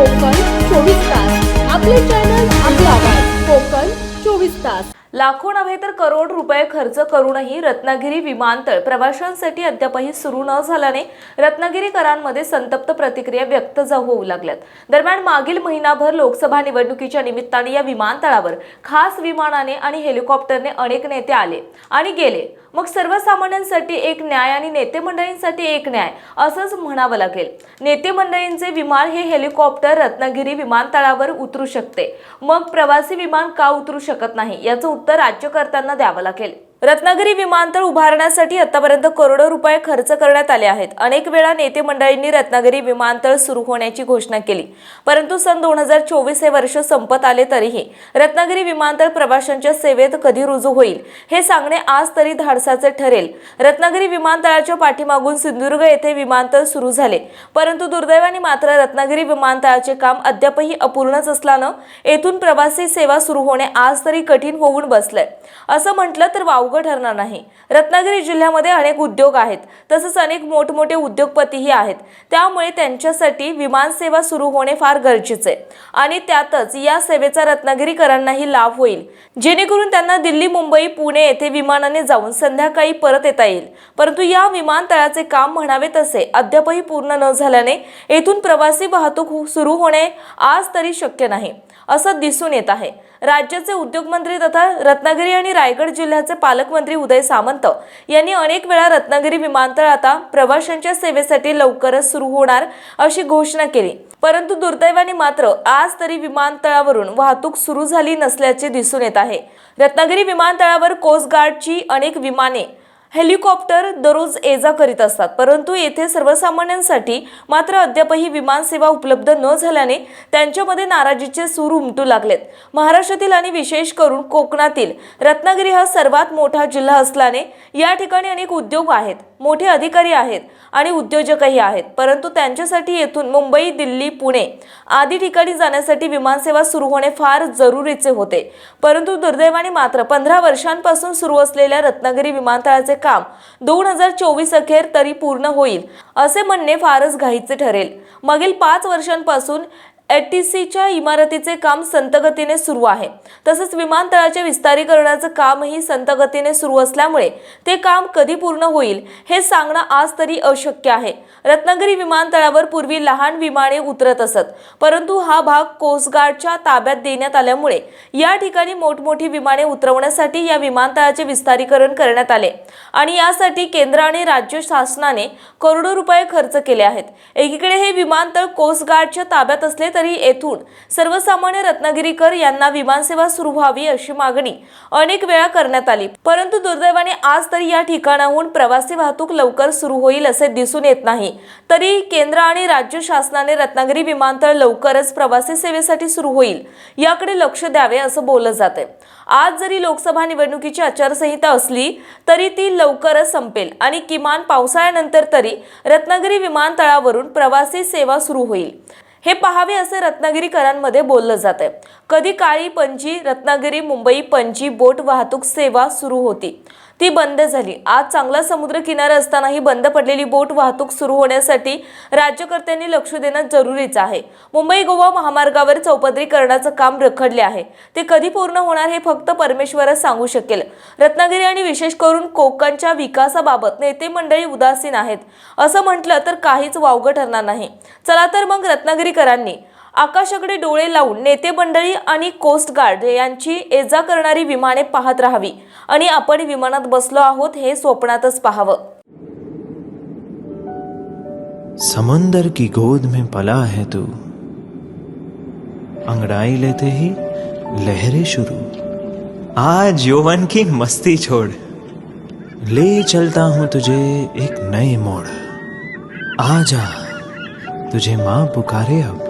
कोकण चोवीस तास. आपले चॅनल आपला आवाज. कोकण चोवीस तास. लाखो नव्हे तर करोड रुपये खर्च करूनही रत्नागिरी विमानतळ प्रवाशांसाठी अद्यापही सुरू न झाल्याने रत्नागिरीकरांमध्ये संतप्त प्रतिक्रिया व्यक्त होऊ लागल्यात. दरम्यान मागील महिनाभर लोकसभा निवडणुकीच्या निमित्ताने या विमानतळावर खास विमानाने आणि हेलिकॉप्टरने अनेक नेते आले आणि गेले. मग सर्वसामान्यांसाठी एक न्याय आणि नेते मंडळींसाठी एक न्याय असंच म्हणावं लागेल. नेते मंडळींचे विमान हे हेलिकॉप्टर रत्नागिरी विमानतळावर उतरू शकते. मग प्रवासी विमान का उतरू शकत नाही? याचं उत्तर राज्यकर्त्यांना द्यावं लागेल. रत्नागिरी विमानतळ उभारण्यासाठी आतापर्यंत करोडो रुपये खर्च करण्यात आले आहेत. अनेक वेळा नेते मंडळींनी रत्नागिरी विमानतळ सुरू होण्याची घोषणा केली. परंतु सन दोन हजार चोवीस हे वर्ष संपत आले तरीही रत्नागिरी विमानतळ प्रवाशांच्या सेवेत कधी रुजू होईल हे सांगणे आज तरी धाडसाचे ठरेल. रत्नागिरी विमानतळाच्या पाठीमागून सिंधुदुर्ग येथे विमानतळ सुरू झाले. परंतु दुर्दैवाने मात्र रत्नागिरी विमानतळाचे काम अद्यापही अपूर्णच असल्यानं येथून प्रवासी सेवा सुरू होणे आज तरी कठीण होऊन बसलंय. असं म्हटलं तर अवघड ठरणार नाही. रत्नागिरी जिल्ह्यामध्ये अनेक उद्योग आहेत. तसंच अनेक मोठमोठे उद्योगपतीही आहेत. त्यामुळे त्यांच्यासाठी विमानसेवा सुरू होणे फार गरजेचे आहे आणि त्यातच या सेवेचा रत्नागिरीकरांनाही लाभ होईल. जेणेकरून त्यांना दिल्ली मुंबई पुणे येथे विमानाने जाऊन संध्याकाळी परत येता येईल. परंतु या विमानतळाचे काम म्हणावे तसे अद्यापही पूर्ण न झाल्याने येथून प्रवासी वाहतूक सुरू होणे आज तरी शक्य नाही असं दिसून येत आहे. राज्याचे उद्योगमंत्री तथा रत्नागिरी आणि रायगड जिल्ह्याचे पालकमंत्री उदय सामंत यांनी अनेक वेळा रत्नागिरी विमानतळ आता प्रवाशांच्या सेवेसाठी लवकरच सुरू होणार अशी घोषणा केली. परंतु दुर्दैवाने मात्र आज तरी विमानतळावरून वाहतूक सुरू झाली नसल्याचे दिसून येत आहे. रत्नागिरी विमानतळावर कोस्टगार्डची अनेक विमाने हेलिकॉप्टर दररोज ये जा करीत असतात. परंतु येथे सर्वसामान्यांसाठी मात्र अद्यापही विमानसेवा उपलब्ध न झाल्याने त्यांच्यामध्ये नाराजीचे सूर उमटू लागलेत. महाराष्ट्रातील आणि विशेष करून कोकणातील रत्नागिरी हा सर्वात मोठा जिल्हा असल्याने या ठिकाणी अनेक उद्योग आहेत. मोठे अधिकारी आहेत आणि उद्योजकही आहेत. परंतु त्यांच्यासाठी येथून मुंबई दिल्ली पुणे आदी ठिकाणी जाण्यासाठी विमानसेवा सुरू होणे फार जरुरीचे होते. परंतु दुर्दैवाने मात्र पंधरा वर्षांपासून सुरू असलेल्या रत्नागिरी विमानतळाचे काम दोन हजार चोवीस अखेर तरी पूर्ण होईल असे म्हणणे फारच घाईचे ठरेल. मागील पाच वर्षांपासून एटीसीच्या इमारतीचे काम संतगतीने सुरू आहे. तसंच विमानतळाच्या विस्तारीकरणाचं कामही संतगतीने सुरू असल्यामुळे ते काम कधी पूर्ण होईल हे सांगणं आज तरी अशक्य आहे. रत्नागिरी विमानतळावर पूर्वी लहान विमाने उतरत असत परंतु हा भाग कोस्टगार्डच्या ताब्यात देण्यात आल्यामुळे या ठिकाणी मोठमोठी विमाने उतरवण्यासाठी या विमानतळाचे विस्तारीकरण करण्यात आले आणि यासाठी केंद्र आणि राज्य शासनाने करोडो रुपये खर्च केले आहेत. एकीकडे हे विमानतळ कोस्टगार्डच्या ताब्यात असले तरी येथून सर्वसामान्य रत्नागिरीकर यांना विमानसेवा सुरू व्हावी अशी मागणी अनेक वेळा करण्यात आली. परंतु दुर्दैवाने आज तरी या ठिकाणाहून प्रवासी वाहतूक लवकर सुरू होईल असे दिसून येत नाही. तरी केंद्र आणि राज्य शासनाने रत्नागिरी विमानतळ लवकरच प्रवासी सेवेसाठी सुरू होईल याकडे लक्ष द्यावे असं बोललं जाते आज जरी लोकसभा निवडणुकीची आचारसंहिता असली तरी ती लवकरच संपेल आणि किमान पावसाळ्यानंतर तरी रत्नागिरी विमानतळावरून प्रवासी सेवा सुरू होईल. हे पहावे असे रत्नागिरीकरांमध्ये बोललं जात आहे कधी काळी पणजी रत्नागिरी मुंबई पणजी बोट वाहतूक सेवा सुरू होती. ती बंद झाली. आज चांगला समुद्र किनारा असतानाही बंद पडलेली बोट वाहतूक सुरू होण्यासाठी राज्यकर्त्यांनी लक्ष देणं जरुरीचं आहे. मुंबई गोवा महामार्गावर चौपदरीकरणाचं काम रखडले आहे. ते कधी पूर्ण होणार हे फक्त परमेश्वरच सांगू शकेल. रत्नागिरी आणि विशेष करून कोकणच्या विकासाबाबत नेते मंडळी उदासीन आहेत. असं म्हटलं तर काहीच वावगं ठरणार नाही. चला तर मग रत्नागिरीकरांनी आकाशाकडे डोळे लावून नेते मंडळी आणि कोस्ट गार्ड यांची एजा करणारी विमाने पाहत राहावी. आणि आपण विमानात बसलो आहोत हे स्वप्नातच पाहावं. समंदर की गोद में पला है तू. अंगड़ाई लेते ही लहरें शुरू. आज यौवन की मस्ती छोड़. ले चलता हूं तुझे एक नए मोड़. आजा तुझे मां पुकारे अब.